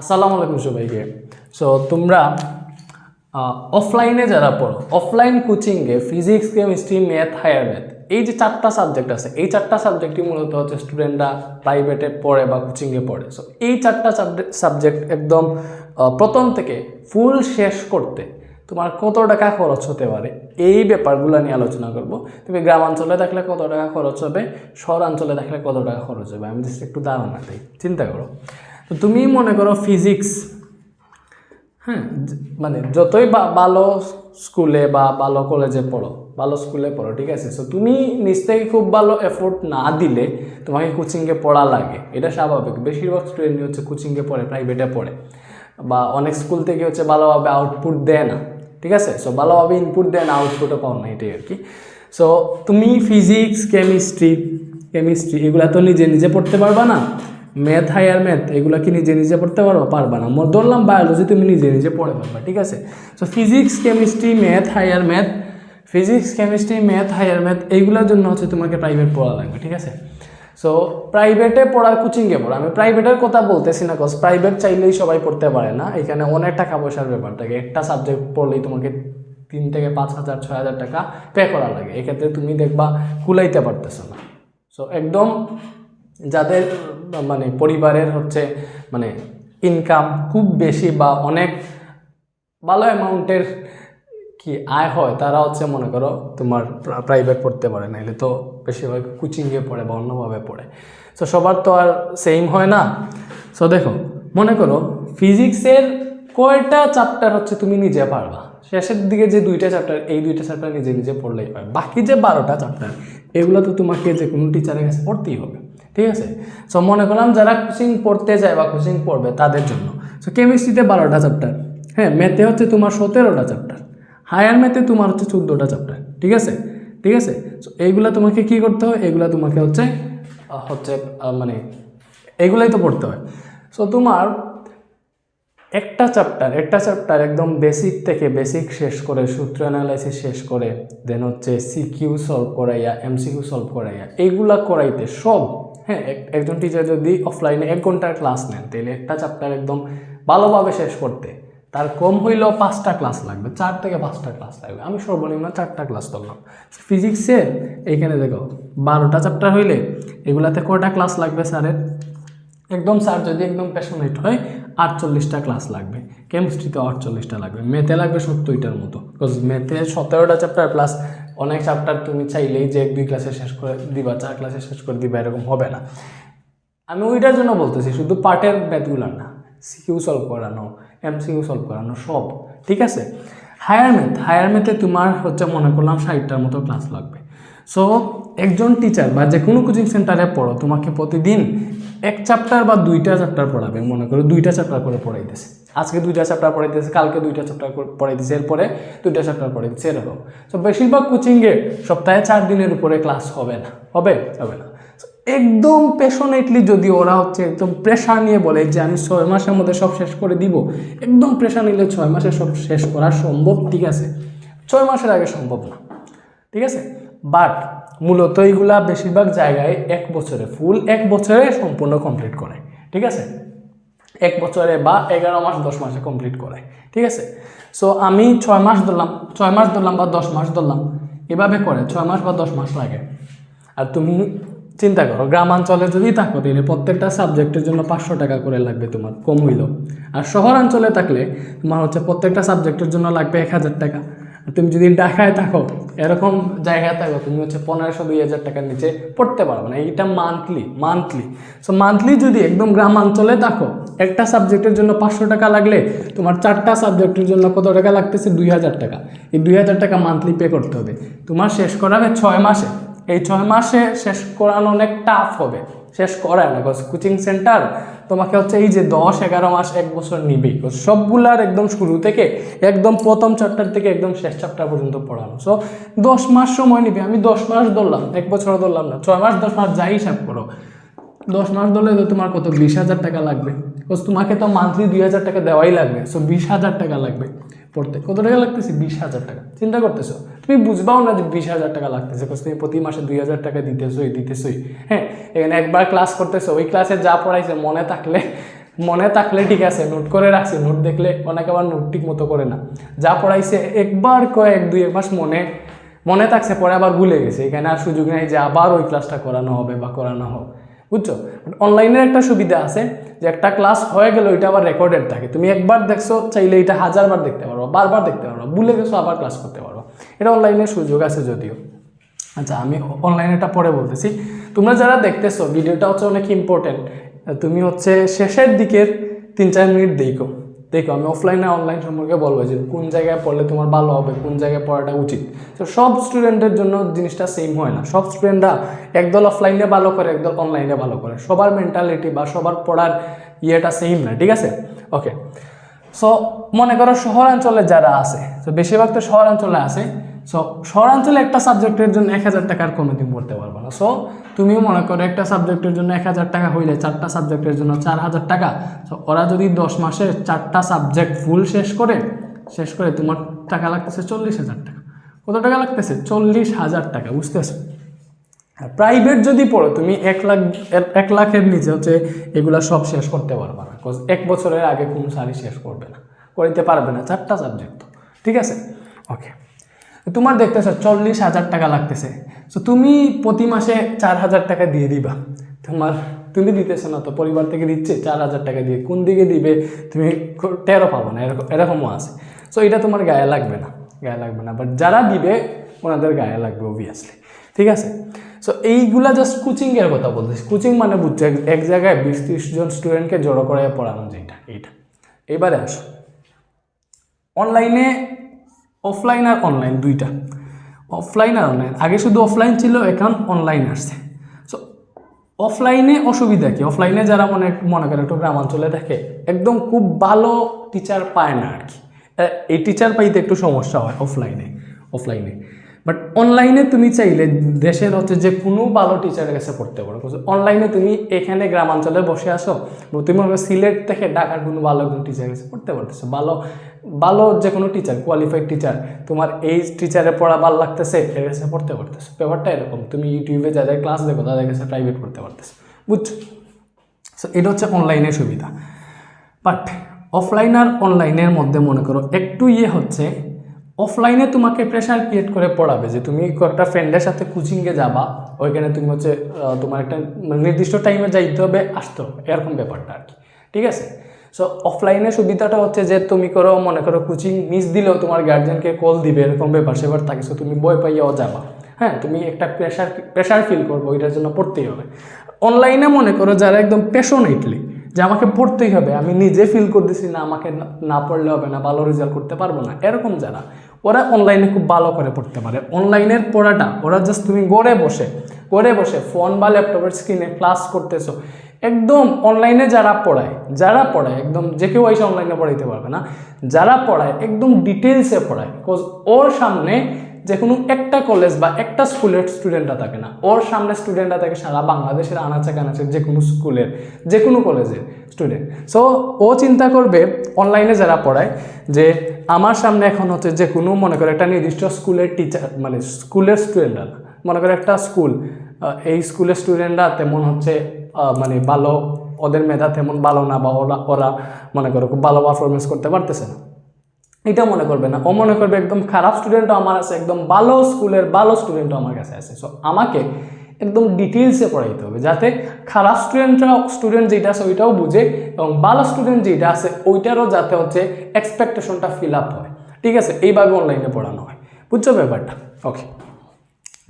আসসালামু আলাইকুম সবাইকে। সো তোমরা অফলাইনে যারা পড়ো অফলাইন কোচিংয়ে physics chemistry math higher math এই যে চারটা সাবজেক্ট আছে, এই চারটা সাবজেক্টই মূলত হচ্ছে স্টুডেন্টরা প্রাইভেটে পড়ে বা কোচিংয়ে পড়ে। সো এই চারটা সাবজেক্ট একদম প্রথম থেকে ফুল শেষ করতে তোমার কত টাকা খরচ হতে পারে, এই ব্যাপারগুলো নিয়ে আলোচনা করব। তুমি গ্রামাঞ্চলে থাকলে কত টাকা খরচ হবে, শহরাঞ্চলে থাকলে কত টাকা খরচ হবে, আমি জাস্ট একটু ধারণা দিই, চিন্তা করো। তো তুমি মনে করো ফিজিক্স হ্যাঁ মানে যতই ভালো স্কুলে বা ভালো কলেজে পড়ো, ভালো স্কুলে পড়ো, ঠিক আছে? সো তুমি নিজ থেকে খুব ভালো এফোর্ট না দিলে তোমাকে কোচিংয়ে পড়া লাগে। এটা স্বাভাবিক। বেশিরভাগ স্টুডেন্টই হচ্ছে কোচিংয়ে পড়ে প্রাইভেটে পড়ে। বা অনেক স্কুল থেকে হচ্ছে ভালোভাবে আউটপুট দেয় না, ঠিক আছে? সো ভালোভাবে ইনপুট দেয় না আউটপুটও পাও না এটাই আর কি। সো তুমি ফিজিক্স কেমিস্ট্রি কেমিস্ট্রি এগুলা তো নিজে নিজে পড়তে পারবা না? ম্যাথ হায়ার ম্যাথ এগুলো কি নিজে নিজে পড়তে পারব পারবা না। ধরলাম বায়োলজি তুমি নিজে নিজে পড়ে পারবা ঠিক আছে? So physics chemistry math higher math physics chemistry math higher math এইগুলোর জন্য হচ্ছে তোমাকে প্রাইভেট পড়া লাগবে, ঠিক আছে? সো প্রাইভেটে পড়ার কোচিংয়ে পড়া আমি প্রাইভেটের কথা বলতেছি না কজ প্রাইভেট চাইলেই সবাই পড়তে পারে না। এখানে অনেক টাকা পয়সার ব্যাপার থাকে। একটা সাবজেক্ট পড়লেই তোমাকে তিন থেকে পাঁচ হাজার, ছয় হাজার টাকা পে করা লাগে। এক্ষেত্রে তুমি দেখবা কুলাইতে পারতেছো না। সো একদম যাদের মানে পরিবারের হচ্ছে মানে ইনকাম খুব বেশি বা অনেক ভালো অ্যামাউন্টের কি আয় হয়, তারা হচ্ছে মনে করো তোমার প্রাইভেট পড়তে পারে না এলে তো বেশিরভাগ কোচিংয়ে পড়ে বা অন্যভাবে পড়ে। সো সবার তো আর সেম হয় না। সো দেখো, মনে করো ফিজিক্সের কয়টা চ্যাপ্টার হচ্ছে তুমি নিজে পারবা? শেষের দিকে যে দুইটা চ্যাপ্টার এই দুইটা চ্যাপ্টার নিজে নিজে পড়লেই পারবে বাকি যে বারোটা চ্যাপ্টার এগুলো তো তোমাকে যে কোনো টিচারের কাছে পড়তেই হবে। ঠিক আছে? সো মনে করলাম যারা কোচিং পড়তে যায় বা কোচিং পড়বে তাদের জন্য। সো কেমিস্ট্রিতে বারোটা চ্যাপ্টার হ্যাঁ ম্যাথে হচ্ছে তোমার সতেরোটা চ্যাপ্টার হায়ার ম্যাথে তোমার হচ্ছে চোদ্দোটা চ্যাপ্টার ঠিক আছে? ঠিক আছে? সো এইগুলা তোমাকে কি করতে হয়? এগুলা তোমাকে হচ্ছে হচ্ছে মানে এগুলাই তো পড়তে হয়। সো তোমার একটা চ্যাপ্টার একটা চ্যাপ্টার একদম বেসিক থেকে বেসিক শেষ করে, সূত্র অ্যানালাইসিস শেষ করে দেন হচ্ছে সিকিউ সলভ করাইয়া এমসিকিউ সলভ করাইয়া, এইগুলা করাইতে সব হ্যাঁ একজন টিচার যদি অফলাইনে এক ঘণ্টার ক্লাস নেন, তাহলে একটা চ্যাপ্টার একদম ভালোভাবে শেষ করতে, তার কম হইলেও পাঁচটা ক্লাস লাগবে, চার থেকে পাঁচটা ক্লাস লাগবে। আমি সর্বনিম্ন চারটা ক্লাস করলাম ফিজিক্সের এইখানে দেখো, বারোটা চ্যাপ্টার হইলে এগুলাতে কটা ক্লাস লাগবে স্যারের একদম স্যার যদি একদম প্যাশনেট হয় আটচল্লিশটা ক্লাস লাগবে কেমিস্ট্রিতে আটচল্লিশটা লাগবে মেথে লাগবে সত্তরটার মতো। বিকজ ম্যাথে সতেরোটা চ্যাপ্টার প্লাস অনেক চ্যাপ্টার তুমি চাইলেই যে এক দুই ক্লাসে শেষ করে দিবা, চার ক্লাসে শেষ করে দিবা, এরকম হবে না। আমি ওইটার জন্য বলতেছি, শুধু পার্টের ম্যাথগুলো না সিকিউ সলভ করানো এমসিকিউ সলভ করানো, সব, ঠিক আছে? হায়ার ম্যাথ হায়ার ম্যাথে তোমার হচ্ছে মনে করলাম ষাটটার মতো ক্লাস লাগবে। সো একজন টিচার বা যে কোনো কোচিং সেন্টারে পড়ো, তোমাকে প্রতিদিন এক চ্যাপ্টার বা দুইটা চ্যাপ্টার পড়াবে মনে করো দুইটা চ্যাপ্টার করে পড়াইতেছে আজকে দুইটা চ্যাপ্টার পড়াইতেছে কালকে দুইটা চ্যাপ্টার পড়াইতেছে এরপরে দুইটা চ্যাপ্টার পড়াইতেছে এরকম। সো বেশিরভাগ কোচিংয়ে সপ্তাহে চার দিনের উপরে ক্লাস হবে না, হবে? হবে না। একদম প্যাশনেটলি যদি ওরা হচ্ছে একদম প্রেশার নিয়ে বলে যে, আমি ছয় মাসের মধ্যে সব শেষ করে দিব, একদম প্রেশার নিলে ছয় মাসে সব শেষ করা সম্ভব, ঠিক আছে? ছয় মাসের আগে সম্ভব না, ঠিক আছে? বাট মূলত এইগুলা বেশিরভাগ জায়গায় এক বছরে ফুল এক বছরে সম্পূর্ণ কমপ্লিট করে, ঠিক আছে? এক বছরে বা এগারো মাস, দশ মাসে কমপ্লিট করে, ঠিক আছে? সো আমি ছয় মাস ধরলাম, ছয় মাস ধরলাম বা দশ মাস ধরলাম, এভাবে করে ছয় মাস বা দশ মাস লাগে। আর তুমি চিন্তা করো, গ্রামাঞ্চলে যদি থাকো, তাহলে প্রত্যেকটা সাবজেক্টের জন্য পাঁচশো টাকা করে লাগবে তোমার, কম হইলেও। আর শহরাঞ্চলে থাকলে তোমার হচ্ছে প্রত্যেকটা সাবজেক্টের জন্য লাগবে এক হাজার টাকা। তুমি যদি ঢাকায় থাকো, এরকম জায়গায় থাকো, তুমি হচ্ছে পনেরোশো দুই হাজার টাকার নিচে পড়তে পারবে না। এইটা মান্থলি মান্থলি সো মান্থলি যদি একদম গ্রামাঞ্চলে থাকো, একটা সাবজেক্টের জন্য পাঁচশো টাকা লাগলে তোমার চারটা সাবজেক্টের জন্য কত টাকা লাগতেছে? দুই হাজার টাকা। এই দুই হাজার টাকা মান্থলি পে করতে হবে। তোমার শেষ করাবে ছয় মাসে। এই ছয় মাসে শেষ করানো অনেক টাফ হবে। শেষ করায় না বিকজ কোচিং সেন্টার তোমাকে হচ্ছে এই যে দশ, এগারো মাস এক বছর নিবে সবগুলার একদম শুরু থেকে একদম প্রথম চ্যাপ্টার থেকে একদম শেষ চ্যাপ্টার পর্যন্ত পড়ানো। সো দশ মাস সময় নিবে, আমি দশ মাস ধরলাম, এক বছর ধরলাম না, ছয় মাস, দশ মাস যাই হিসাব করো, দশ মাস ধরলে তো তোমার কত, বিশ হাজার টাকা লাগবে তোমাকে তো মান্থলি দুই হাজার টাকা দেওয়াই লাগবে সো বিশ হাজার টাকা লাগবে। পড়তে। কত টাকা লাগতেছে? বিশ হাজার টাকা। চিন্তা করতেছো? তুমি বুঝবাও না যে বিশ হাজার টাকা লাগতেছে। বিকজ তুমি প্রতি মাসে দুই হাজার টাকা দিতেছোই দিতেছোই। হ্যাঁ এখানে একবার ক্লাস করতেছো। ওই ক্লাসে যা পড়াইছে, মনে থাকলে মনে থাকলে ঠিক আছে, নোট করে রাখছি। নোট দেখলে অনেকে আবার নোট ঠিক মতো করে না। যা পড়াইছে, একবার কয়েক, দুই, এক মাস মনে মনে থাকছে, পরে আবার ভুলে গেছে। এখানে আর সুযোগ নেই যে আবার ওই ক্লাসটা করানো হবে বা করানো হোক। বুঝছ? অনলাইনের একটা সুবিধা আছে যে একটা ক্লাস হয়ে গেলে, ওইটা আবার রেকর্ডেড থাকে। তুমি একবার দেখছ, চাইলে এটা হাজারবার দেখতে পারো বারবার দেখতে পারো ভুলে গেছো, আবার ক্লাস করতে পারো এটা অনলাইনের সুযোগ আছে যদিও। আচ্ছা আমি অনলাইনে এটা পরে বলতেছি। তোমরা যারা দেখতেছো ভিডিওটা হচ্ছে অনেক ইম্পর্টেন্ট তুমি হচ্ছে শেষের দিকের তিন চার মিনিট দেখো। দেখো, আমি অফলাইন অনলাইন সম্পর্কে বলব যে কোন জায়গায় পড়লে তোমার ভালো হবে, কোন জায়গায় পড়াটা উচিত। তো সব স্টুডেন্টের জন্য জিনিসটা সেম হয় না। সব স্টুডেন্টরা একদল অফলাইনে ভালো করে, একদল অনলাইনে ভালো করে। সবার মেন্টালিটি বা সবার পড়ার ইয়েটা সেম না, ঠিক আছে? ওকে সো মনে করো শহরাঞ্চলে যারা আছে, তো বেশিরভাগ তো শহরাঞ্চলে আছে সো শহরাঞ্চলে একটা সাবজেক্টের জন্য এক হাজার টাকার কোনো দিন পড়তে পারবে না। সো তুমিও মনে করো একটা সাবজেক্টের জন্য এক হাজার টাকা হইলে চারটা সাবজেক্টের জন্য চার হাজার টাকা। সো ওরা যদি দশ মাসে চারটা সাবজেক্ট ফুল শেষ করে শেষ করে তোমার টাকা লাগতেছে চল্লিশ হাজার টাকা। কত টাকা লাগতেছে? চল্লিশ হাজার টাকা, বুঝতেছো? প্রাইভেট যদি পড়ো, তুমি এক লাখ, এক লাখের নিচে হচ্ছে এগুলা সব শেষ করতে পারবে না। 'cause এক বছরের আগে কোনো সারি শেষ করবে না, করিতে পারবে না চারটা সাবজেক্ট তো। ঠিক আছে? ওকে তোমার দেখতেছো চল্লিশ হাজার টাকা লাগতেছে। তো তুমি প্রতি মাসে চার হাজার টাকা দিয়ে দিবা। তোমার, তুমি দিতেছো না তো, পরিবার থেকে দিচ্ছে, চার হাজার টাকা দিয়ে। কোন দিকে দিবে, তুমি টেরও পাবো না, এরকম, এরকমও আছে। সো এটা তোমার গায়ে লাগবে না, গায়ে লাগবে না। বাট যারা দিবে, ওনাদের গায়ে লাগবে অবভিয়াসলি ঠিক আছে? সো এইগুলা জাস্ট কোচিংয়ের কথা বলতেছি। কোচিং মানে বুঝছ, এক জায়গায় বিশ ত্রিশ জন স্টুডেন্টকে জড়ো করে পড়ানো যেটা, এইটা। এবারে আসো। অনলাইনে অফলাইন আর অনলাইন দুইটা। অফলাইন আর অনলাইন আগে শুধু অফলাইন ছিল, এখন অনলাইন আসছে। সো অফলাইনে অসুবিধা কি? অফলাইনে যারা মনে মনে করেন একটু গ্রামাঞ্চলে থাকে একদম খুব ভালো টিচার পায় না আর কি। এই টিচার পাইতে একটু সমস্যা হয় অফলাইনে অফলাইনে বাট অনলাইনে তুমি চাইলে দেশের হচ্ছে যে কোনো ভালো টিচারের কাছে পড়তে পারো। অনলাইনে তুমি এখানে গ্রামাঞ্চলে বসে আসো তুমি সিলেট থেকে ঢাকার কোনো ভালো কোনো টিচারের কাছে পড়তে পারতেছো। ভালো ভালো যে কোনো টিচার কোয়ালিফাইড টিচার তোমার এই টিচারে পড়া ভালো লাগতেছে, এর কাছে পড়তে পারতেছো। ব্যাপারটা এরকম, তুমি ইউটিউবে যাদের ক্লাস দেখো, তাদের কাছে প্রাইভেট পড়তে পারতেছো। বুঝছ? সো এটা হচ্ছে অনলাইনের সুবিধা। বাট অফলাইন আর অনলাইনের মধ্যে মনে করো একটু ইয়ে হচ্ছে অফলাইনে তোমাকে প্রেশার ক্রিয়েট করে পড়াবে যে তুমি একটা ফ্রেন্ডের সাথে কোচিংয়ে যাবা, ওইখানে তুমি হচ্ছে তোমার একটা নির্দিষ্ট টাইমে যাইতে হবে, আসতে হবে। এরকম ব্যাপারটা আর কি। ঠিক আছে? সো অফলাইনে সুবিধাটা হচ্ছে যে তুমি করো, মনে করো কোচিং মিস দিলেও তোমার গার্জেনকে কল দিবে, এরকম ব্যাপার। সেবার থাকে সো তুমি বই পাইয়াও যাবা। হ্যাঁ তুমি একটা প্রেশার প্রেশার ফিল করব, ওইটার জন্য পড়তেই হবে। অনলাইনে মনে করো যারা একদম প্যাশনেটলি যে আমাকে পড়তেই হবে, আমি নিজে ফিল করতেছি না, আমাকে না- পড়লে হবে না, ভালো রেজাল্ট করতে পারব না। এরকম যারা, ওরা অনলাইনে খুব ভালো করে পড়তে পারে। অনলাইনের পড়াটা, ওরা জাস্ট তুমি গড়ে বসে গড়ে বসে ফোন বা ল্যাপটপের স্ক্রিনে ক্লাস করতেছো, একদম অনলাইনে যারা পড়ায় যারা পড়ায়, একদম যে কেউ এসে অনলাইনে পড়াইতে পারবে না, যারা পড়ায়, একদম ডিটেলসে পড়ায় বিকজ ওর সামনে যে কোনো একটা কলেজ বা একটা স্কুলের স্টুডেন্টরা থাকে না। ওর সামনে স্টুডেন্টরা থাকে সারা বাংলাদেশের আনাচে কানাচে যে কোনো স্কুলের যে কোনো কলেজের স্টুডেন্ট সো ও চিন্তা করবে অনলাইনে যারা পড়ায় যে আমার সামনে এখন হচ্ছে যে কোনো মনে করে একটা নির্দিষ্ট স্কুলের টিচার মানে স্কুলের স্টুডেন্টরা মনে করে একটা স্কুল এই স্কুলের স্টুডেন্টরা তেমন হচ্ছে মানে ভালো, ওদের মেধা তেমন ভালো না বা ওরা ওরা মনে করো খুব ভালো পারফরমেন্স করতে পারতেছে না। এটা মনে করবে না। ও মনে করবে একদম খারাপ স্টুডেন্টও আমার আছে একদম ভালো স্কুলের ভালো স্টুডেন্টও আমার কাছে আছে। সো আমাকে একদম ডিটেলসে পড়াইতে হবে যাতে খারাপ স্টুডেন্টরা স্টুডেন্ট যেটা আছে ওইটাও বুঝে এবং ভালো স্টুডেন্ট যেটা আছে ওইটারও যাতে হচ্ছে এক্সপেকটেশনটা ফিল আপ হয়। ঠিক আছে? এইভাবে অনলাইনে পড়ানো হয়। বুঝছ ব্যাপারটা? ওকে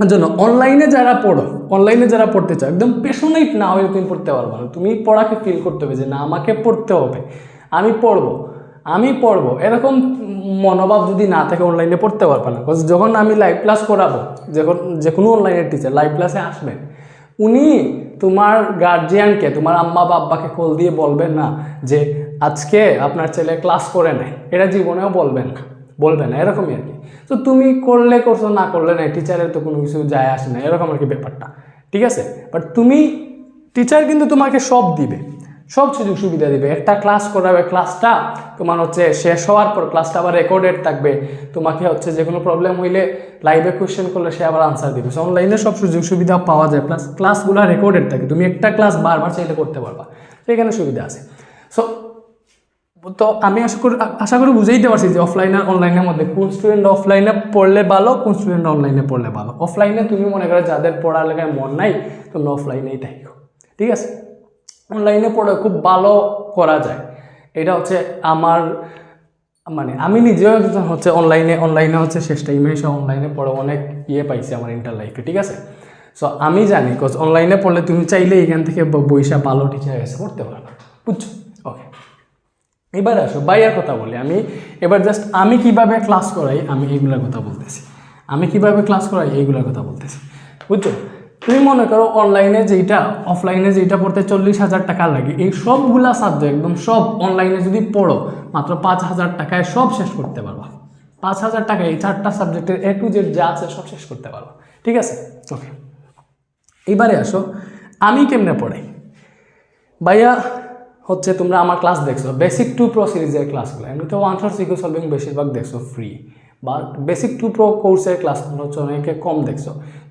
জন্য অনলাইনে যারা পড়ো অনলাইনে যারা পড়তে চাও, একদম পেশনেট না হয়ে তুমি পড়তে পারবে না। তুমি পড়াকে ফিল করতে হবে যে না, আমাকে পড়তে হবে। আমি পড়ব। আমি পড়ব। এরকম মনোভাব যদি না থাকে অনলাইনে পড়তে পারবে না। Because যখন আমি লাইভ ক্লাস করাবো, যখন যে কোনো অনলাইনের টিচার লাইভ ক্লাসে আসবেন, উনি তোমার গার্জিয়ানকে তোমার আম্মা বা আব্বাকে কল দিয়ে বলবেন না যে, আজকে আপনার ছেলে ক্লাস করে নেয় এটা জীবনেও বলবেন না। বলবে না, এরকমই আর কি। তো তুমি করলে করছ, না করলে না টিচারের তো কোনো কিছু যায় আসে না, এরকম আর কি ব্যাপারটা। ঠিক আছে? বাট তুমি টিচার কিন্তু তোমাকে সব দিবে। সব সুযোগ সুবিধা দিবে। একটা ক্লাস করাবে ক্লাসটা তোমার হচ্ছে শেষ হওয়ার পর ক্লাসটা আবার রেকর্ডেড থাকবে। তোমাকে হচ্ছে যে কোনো প্রবলেম হইলে লাইভে কোয়েশ্চেন করলে সে আবার আনসার দিবে। অনলাইনে সব সুযোগ সুবিধা পাওয়া যায় প্লাস ক্লাসগুলো রেকর্ডেড থাকে। তুমি একটা ক্লাস বারবার চাইলে করতে পারবা। সেখানে সুবিধা আছে। সো তো আমি আশা করি আশা করি বুঝাইতে পারছি যে অফলাইন আর অনলাইনের মধ্যে কোন স্টুডেন্ট অফলাইনে পড়লে ভালো, কোন স্টুডেন্ট অনলাইনে পড়লে ভালো। অফলাইনে তুমি মনে করো যাদের পড়ালেখায় মন নাই, তোমরা অফলাইনেই থাকো। ঠিক আছে? অনলাইনে পড়ে খুব ভালো করা যায়। এটা হচ্ছে আমার মানে আমি নিজেও একজন হচ্ছে অনলাইনে অনলাইনে হচ্ছে শেষ টাইমে এসে অনলাইনে পড়ে অনেক ইয়ে পাইছি আমার ইন্টার লাইফে ঠিক আছে? সো আমি জানি কজ অনলাইনে পড়লে তুমি চাইলে এখান থেকে ব- বইসা ভালো টিচার এসে পড়তে পারো। বুঝছ? ওকে এবার আসো, বাইরের কথা বলি আমি। এবার জাস্ট আমি কীভাবে ক্লাস করাই, আমি এইগুলোর কথা বলতেছি। আমি কীভাবে ক্লাস করাই, এইগুলোর কথা বলতেছি। বুঝছ? তুমি মনে করো অনলাইনে যেইটা অফলাইনে যেইটা পড়তে চল্লিশ হাজার টাকা লাগে, এই সবগুলা সাবজেক্ট একদম সব অনলাইনে যদি পড়ো, মাত্র পাঁচ হাজার টাকায় সব শেষ করতে পারবা। পাঁচ হাজার টাকায় এই চারটা সাবজেক্টের এ টু জেড যা আছে সব শেষ করতে পারবা। ঠিক আছে? ওকে এবারে আসো, আমি কেমনে পড়াই? ভাইয়া, হচ্ছে তোমরা আমার ক্লাস দেখছ বেসিক টু প্রো সিরিজের ক্লাসগুলো এমনিতে ওয়ান শট সিকিউ সলভিং বেশিরভাগ দেখছ ফ্রি বা বেসিক টু প্রো কোর্সের ক্লাস তোমরা হচ্ছে অনেকে কম দেখছ।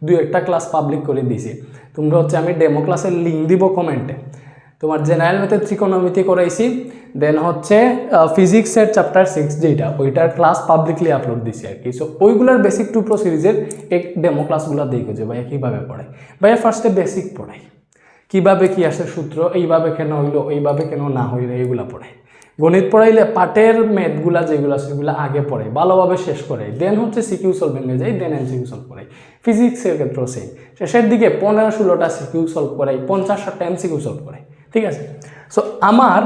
দুই একটা ক্লাস পাবলিক করে দিয়েছি। তোমরা হচ্ছে আমি ডেমো ক্লাসের লিঙ্ক দিব কমেন্টে তোমার জেনারেল মেথড ত্রিকোণমিতি করাইছি দেন হচ্ছে ফিজিক্সের চ্যাপ্টার সিক্স যেটা ওইটার ক্লাস পাবলিকলি আপলোড দিছি আর কি। সো ওইগুলোর বেসিক টু প্রো সিরিজের এক ডেমো ক্লাসগুলো দেখো যে ভাইয়া কীভাবে পড়ায় ভাইয়া ফার্স্টে বেসিক পড়াই। কীভাবে কি আসে সূত্র, এইভাবে কেন হইল, এইভাবে কেন না হইল, এইগুলা পড়ে গণিত পড়াইলে পাটের ম্যাথগুলা যেগুলো সেগুলো আগে পড়ে, ভালোভাবে শেষ করে। দেন হচ্ছে সিকিউ সলভ ভেঙে যায় দেন এম সিকিউ সলভ করে। ফিজিক্সের ক্ষেত্রেও সেই শেষের দিকে পনেরো ষোলোটা সিকিউ সলভ করাই পঞ্চাশ ষাটটা এম সিকিউ সলভ করাই ঠিক আছে? সো আমার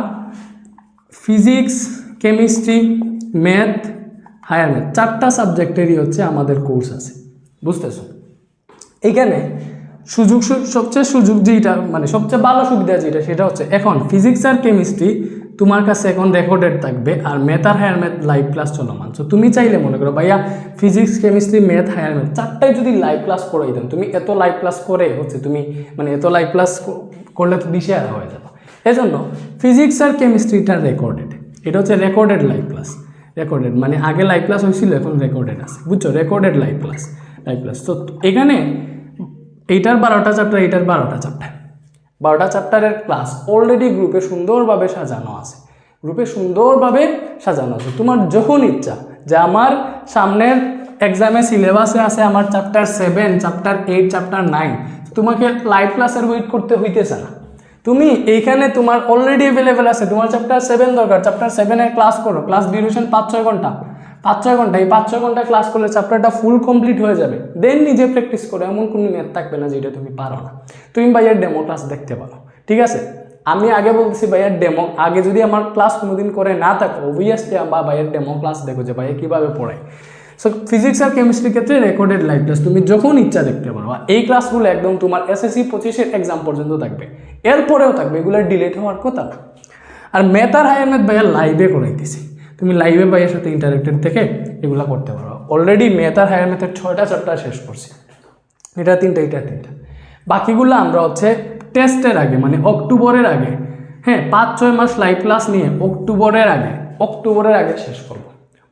physics chemistry math higher math চারটা সাবজেক্টেরই হচ্ছে আমাদের কোর্স আছে। বুঝতেছো? এইখানে সুযোগ সবচেয়ে সুযোগ যেটা মানে সবচেয়ে ভালো সুবিধা যেটা সেটা হচ্ছে এখন ফিজিক্স আর কেমিস্ট্রি তোমার কাছে এখন রেকর্ডেড থাকবে আর ম্যাথ আর হায়ার ম্যাথ লাইভ ক্লাস চলমান। সো তুমি চাইলে মনে করো, ভাইয়া physics chemistry math higher math চারটাই যদি লাইভ ক্লাস করাই দেন, তুমি এত লাইভ ক্লাস করে হচ্ছে তুমি মানে এত লাইভ ক্লাস করলে তো দিশে আর হয়ে যাবে। এজন্য ফিজিক্স আর কেমিস্ট্রিটা রেকর্ডেড এটা হচ্ছে রেকর্ডেড লাইভ ক্লাস রেকর্ডেড মানে আগে লাইভ ক্লাস হয়েছিল, এখন রেকর্ডেড আছে। বুঝছ? Recorded live class live class তো এখানে এইটার বারোটা চ্যাপ্টার এইটার বারোটা চ্যাপ্টার বারোটা চ্যাপ্টারের ক্লাস অলরেডি গ্রুপে সুন্দরভাবে সাজানো আছে। গ্রুপে সুন্দরভাবে সাজানো আছে। তোমার যখন ইচ্ছা, যে আমার সামনের এক্সামে সিলেবাসে আছে আমার chapter seven chapter eight chapter nine তোমাকে লাইভ ক্লাসের ওয়েট করতে হইতেছে না। তুমি এইখানে তোমার অলরেডি অ্যাভেলেবেল আছে। তোমার চ্যাপ্টার সেভেন দরকার। চ্যাপ্টার সেভেনের ক্লাস করো। ক্লাস ডিউরেশন পাঁচ ছয় ঘণ্টা। পাঁচ ছয় ঘণ্টা, এই পাঁচ ছয় ঘণ্টা ক্লাস করলে চ্যাপ্টারটা ফুল কমপ্লিট হয়ে যাবে। দেন নিজে প্র্যাকটিস করো, এমন কোনো ম্যাথ থাকবে না যেটা তুমি পারো না। তুমি ভাইয়ার ডেমো ক্লাস দেখতে পারো, ঠিক আছে? আমি আগে বলতেছি ভাইয়ার ডেমো আগে যদি আমার ক্লাস কোনোদিন করে না থাকো অবভিয়াসলি বা ভাইয়ের ডেমো ক্লাস দেখো যে ভাইয়া কীভাবে পড়ায়। সো ফিজিক্স আর কেমিস্ট্রির ক্ষেত্রে রেকর্ডেড লাইভ ক্লাস তুমি যখন ইচ্ছা দেখতে পারো এই ক্লাসগুলো একদম তোমার এসএসসি পঁচিশের এক্সাম পর্যন্ত থাকবে। এরপরেও থাকবে, এগুলো ডিলেট হওয়ার কথা আর ম্যাথ আর হায়ার ম্যাথ ভাইয়া লাইভে করাইতেছি। তুমি লাইভে ভাইয়ের সাথে ইন্টারেক্টেড থেকে, এগুলো করতে পারো। অলরেডি মেথার হায়ার মেথের ছয়টা চ্যাপ্টার শেষ করছি। এটা তিনটা এটা তিনটা। বাকিগুলো আমরা হচ্ছে টেস্টের আগে মানে অক্টোবরের আগে। হ্যাঁ পাঁচ, ছয় মাস লাইভ ক্লাস নিয়ে অক্টোবরের আগে অক্টোবরের আগে শেষ করব।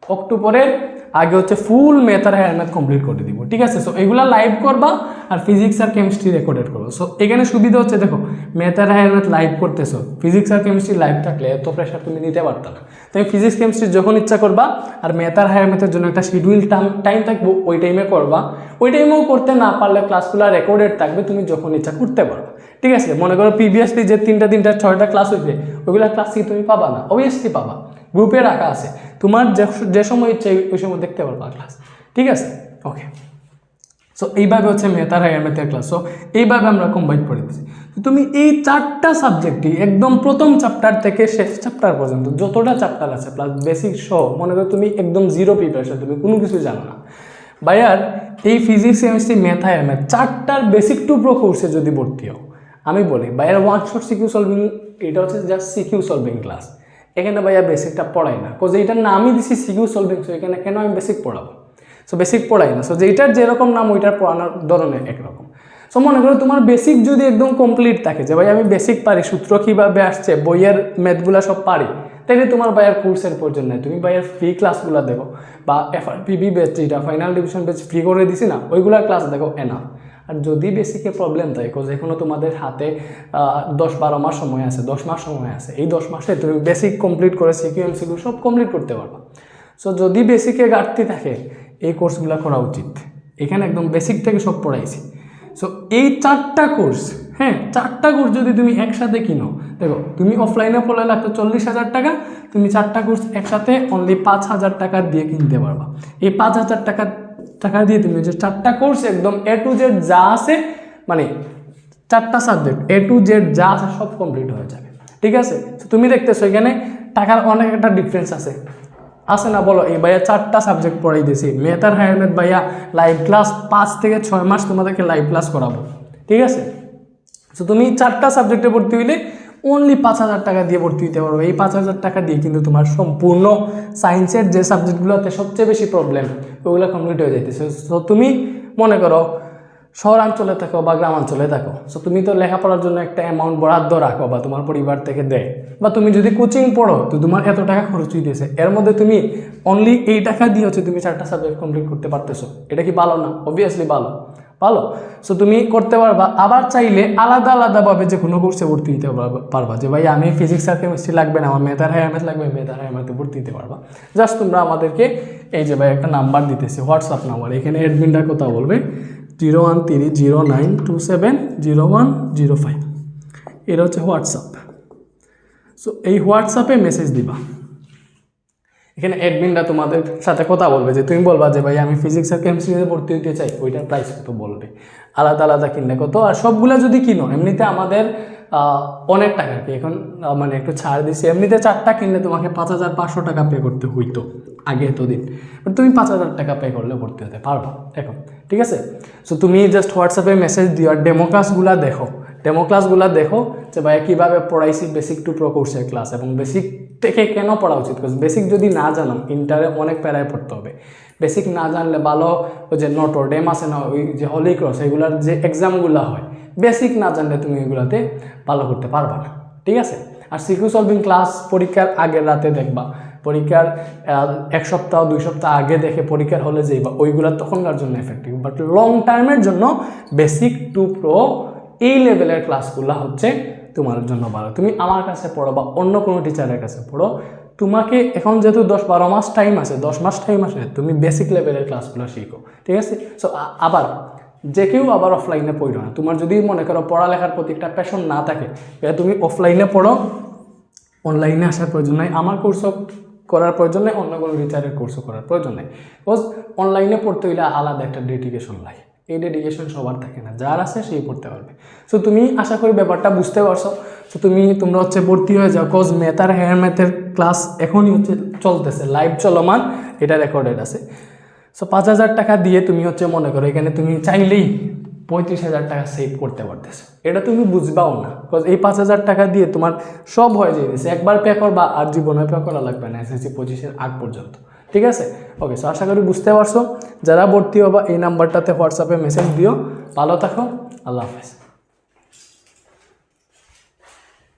অক্টোবরের আগে হচ্ছে ফুল ম্যাথ আর হায়ার ম্যাথ কমপ্লিট করে দিব, ঠিক আছে? সো এগুলা লাইভ করবা আর ফিজিক্স আর কেমিস্ট্রি রেকর্ডেড করব। সো এখানে সুবিধা হচ্ছে, দেখো ম্যাথ আর হায়ার ম্যাথ লাইভ করতেছো। ফিজিক্স আর কেমিস্ট্রি লাইভ থাকলে এত প্রেশার তুমি নিতে পারতো না। তুমি ফিজিক্স কেমিস্ট্রি যখন ইচ্ছা করবা আর ম্যাথ আর হায়ার ম্যাথের জন্য একটা শিডিউল টাইম টাইম থাকব, ওই টাইমে করবা। ওই টাইমেও করতে না পারলে ক্লাসগুলো রেকর্ডেড থাকবে, তুমি যখন ইচ্ছা করতে পারবা। ঠিক আছে? মনে করো প্রিভিয়াসলি যে তিনটা তিনটা, ছয়টা ক্লাস হয়েছে ওইগুলো ক্লাস কি তুমি পাবা না? অবভিয়াসলি পাবা। গ্রুপে রাখা আছে। তোমার যে সময় ইচ্ছে ওই সময় দেখতে পারবা ক্লাস ঠিক আছে? ওকে সো এইভাবে হচ্ছে মেথার হায়ার মেথের ক্লাস সো এইভাবে আমরা কম্বাইন তো তুমি এই চারটা সাবজেক্টই একদম প্রথম চ্যাপ্টার থেকে শেষ চ্যাপ্টার পর্যন্ত, যতটা চ্যাপ্টার আছে প্লাস বেসিক সহ, মনে করো তুমি একদম জিরো প্রিপারেশন তুমি কোনো কিছু জানো না। ভাইয়ার, এই physics chemistry math higher math চারটার বেসিক টু প্রো কোর্সে যদি ভর্তি হও, আমি বলি, ভাইয়ার ওয়ান শট সিকিউ সলভিং এটা হচ্ছে জাস্ট সিকিউ সলভিং ক্লাস এখানে ভাইয়া বেসিকটা পড়াই না। কোজ এইটার নামই দিছি সিকিউ সলভিং, সো এখানে কেন আমি বেসিক পড়াবো? সো বেসিক পড়াই না। সো যেটার যেরকম নাম ওইটার পড়ানোর ধরনের একরকম। সো মনে করো তোমার বেসিক যদি একদম কমপ্লিট থাকে, যে ভাই আমি বেসিক পারি, সূত্র কীভাবে আসছে, বইয়ের ম্যাথগুলো সব পারি, তাইলে তোমার ভাইয়ের কোর্সের প্রয়োজন নেই। তুমি ভাইয়ের ফ্রি ক্লাসগুলো দেখো, বা এফ আর পিবি ব্যাচ যেটা ফাইনাল ডিভিশন ব্যাচ ফ্রি করে দিছি না, ওইগুলা ক্লাস দেখো এনা আর যদি বেসিকে প্রবলেম থাকে কজ এখনও তোমাদের হাতে দশ বারো মাস সময় আছে, দশ মাস সময় আছে, এই দশ মাসে তুমি বেসিক কমপ্লিট করে সিকিউ এমসিকিউ সব কমপ্লিট করতে পারবা। সো যদি বেসিকে ঘাটতি থাকে, এই কোর্সগুলো করা উচিত। এখানে একদম বেসিক থেকে সব পড়াইছি। সো এই চারটা কোর্স হ্যাঁ চারটা কোর্স যদি তুমি একসাথে কিনো, দেখো, তুমি অফলাইনে পড়লে লাগতো চল্লিশ হাজার টাকা, তুমি চারটা কোর্স একসাথে অনলি পাঁচ হাজার টাকা দিয়ে কিনতে পারবা। এই পাঁচ হাজার টাকা টাকা দিয়ে তুমি যে চারটা কোর্স একদম এ টু জেড যা আছে মানে চারটা সাবজেক্ট এ টু জেড যা আছে সব কমপ্লিট হয়ে যাবে। ঠিক আছে? তুমি দেখতেছো এখানে টাকার অনেক একটা ডিফারেন্স আছে। আছে না? বলো, এই ভাইয়া চারটা সাবজেক্ট পড়াই দিয়েছি। হায়ার ম্যাথ ভাইয়া লাইভ ক্লাস পাঁচ থেকে ছয় মাস তোমাদেরকে লাইভ ক্লাস করাবো। ঠিক আছে? তো তুমি চারটা সাবজেক্টে ভর্তি হইলে অনলি পাঁচ হাজার টাকা দিয়ে ভর্তি হতে পারবে এই পাঁচ হাজার টাকা দিয়ে কিন্তু তোমার সম্পূর্ণ সায়েন্সের যে সাবজেক্টগুলোতে সবচেয়ে বেশি প্রবলেম ওগুলো কমপ্লিট হয়ে যাইতেছে। তো তুমি মনে করো, শহরাঞ্চলে থাকো বা গ্রামাঞ্চলে থাকো। সো তুমি তো লেখাপড়ার জন্য একটা অ্যামাউন্ট বরাদ্দ রাখো বা তোমার পরিবার থেকে দেয়। বা তুমি যদি কোচিং পড়ো, তো তোমার এত টাকা খরচ হইতেছে। এর মধ্যে তুমি অনলি এই টাকা দিয়ে হচ্ছে তুমি চারটা সাবজেক্ট কমপ্লিট করতে পারতেছো। এটা কি ভালো না? অবভিয়াসলি ভালো। ভালো। সো তুমি করতে পারবা। আবার চাইলে আলাদা আলাদাভাবে যে কোনো কোর্সে ভর্তি দিতে পারবা- যে, ভাই, আমি ফিজিক্স আর কেমিস্ট্রি লাগবে না, আমার মেথার হায়ার ম্যাথ লাগবে মেথার হায়ার ম্যাথে ভর্তি দিতে পারবা। জাস্ট তোমরা আমাদেরকে এই যে, ভাই, একটা নাম্বার দিতেছে হোয়াটসঅ্যাপ নাম্বার এখানে অ্যাডমিনটা কথা বলবে। Zero one three zero nine two seven zero one zero five এটা হচ্ছে হোয়াটসঅ্যাপ সো এই হোয়াটসঅ্যাপে মেসেজ দিবা। এখানে অ্যাডমিনরা তোমাদের সাথে কথা বলবে যে তুমি বলবা যে, ভাই, আমি ফিজিক্স আর কেমিস্ট্রিতে ভর্তি হতে চাই। ওইটার প্রাইস কত বলবে? আলাদা আলাদা কিনলে কত? আর সবগুলা যদি কিনো, এমনিতে আমাদের অনেক টাকা কি। এখন মানে একটু ছাড় দিছি। এমনিতে চারটা কিনলে তোমাকে পাঁচ হাজার পাঁচশো টাকা পে করতে হইতো, আগে এতদিন। বাট তুমি পাঁচ হাজার টাকা পে করলে ভর্তি হতে পারবা। এখন ঠিক আছে? সো তুমি জাস্ট হোয়াটসঅ্যাপে মেসেজ দিও আর ডেমো ক্লাসগুলা দেখো। ডেমো ক্লাসগুলো দেখো যে ভাইয়া কীভাবে পড়াইছি বেসিক টু প্রো কোর্সের ক্লাস এবং বেসিক থেকে কেন পড়া উচিত? বিকজ বেসিক যদি না জানো ইন্টারে অনেক প্যারায় পড়তে হবে। বেসিক না জানলে ভালো ওই যে নটর ডেম আছে না, ওই যে হলি ক্রস এগুলার যে এক্সামগুলো হয় বেসিক না জানলে তুমি এগুলাতে ভালো করতে পারবা না। ঠিক আছে? আর সিকিউ সলভিং ক্লাস পরীক্ষার আগের রাতে দেখবা। পরীক্ষার এক সপ্তাহ, দুই সপ্তাহ আগে দেখে পরীক্ষার হলে যাইবা, ওইগুলো তখনকার জন্য এফেক্টিভ বাট লং টার্মের জন্য বেসিক টু প্রো এই লেভেলের ক্লাসগুলো হচ্ছে তোমার জন্য ভালো। তুমি আমার কাছে পড়ো বা অন্য কোনো টিচারের কাছে পড়ো, তোমাকে এখন যেহেতু দশ বারো মাস টাইম আছে, দশ মাস টাইম আছে, তুমি বেসিক লেভেলের ক্লাসগুলো শিখো, ঠিক আছে? সো আবার যে কেউ আবার অফলাইনে পড়ো না। তোমার যদি মনে করো পড়ালেখার প্রতি একটা প্যাশন না থাকে তুমি অফলাইনে পড়ো অনলাইনে আসার প্রয়োজন নাই। আমার কোর্সও করার প্রয়োজন নেই, অন্য কোনো টিচারের কোর্সও করার প্রয়োজন নেই। বিকজ অনলাইনে পড়তে হইলে আলাদা একটা ডেডিকেশন লাগে। এই ডেডিকেশন সবার থাকে না। যার আছে সেই পড়তে পারবে। সো তুমি আশা করি ব্যাপারটা বুঝতে পারছ। তো তুমি, তোমরা হচ্ছে ভর্তি হয়ে যাও। কজ ম্যাথ আর হেয়ার ম্যাথের ক্লাস এখনই হচ্ছে চলতেছে। লাইভ চলমান। এটা রেকর্ডেড আছে। সো পাঁচ হাজার টাকা দিয়ে তুমি হচ্ছে মনে করো, এখানে তুমি চাইলেই পঁয়ত্রিশ হাজার টাকা সেভ করতে পারতেছো। এটা তুমি বুঝবাও না। বিকজ এই পাঁচ হাজার টাকা দিয়ে তোমার সব হয়ে যেতেছে একবার পে করবা আর জীবনে পে করা লাগবে না। এসএসসি পঁচিশের আগ পর্যন্ত। ঠিক আছে? ওকে সো আশা করি বুঝতে পারছ। যারা ভর্তি হবা, এই নাম্বারটাতে হোয়াটসঅ্যাপে মেসেজ দিও। ভালো থাকো। আল্লাহ হাফেজ।